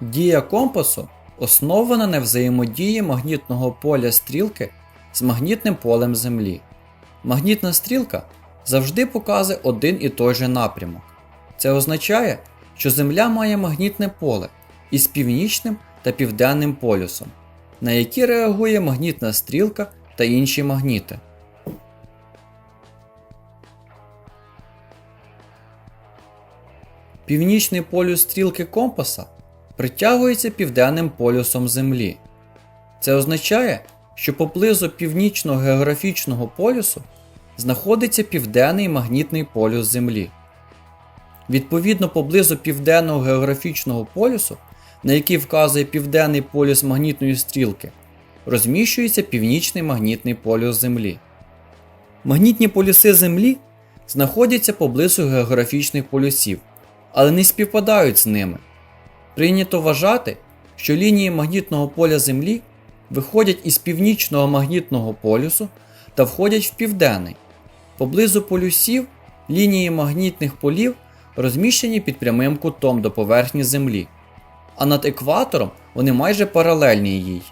Дія компасу основана на взаємодії магнітного поля стрілки з магнітним полем Землі. Магнітна стрілка завжди показує один і той же напрямок. Це означає, що Земля має магнітне поле із північним та південним полюсом, на які реагує магнітна стрілка та інші магніти. Північний полюс стрілки компаса притягується південним полюсом Землі. Це означає, що поблизу північного географічного полюсу знаходиться південний магнітний полюс Землі. Відповідно, поблизу південного географічного полюсу, на який вказує південний полюс магнітної стрілки, розміщується північний магнітний полюс Землі. Магнітні полюси Землі знаходяться поблизу географічних полюсів, але не співпадають з ними. Прийнято вважати, що лінії магнітного поля Землі виходять із північного магнітного полюсу та входять в південний. Поблизу полюсів лінії магнітних полів розміщені під прямим кутом до поверхні Землі, а над екватором вони майже паралельні їй.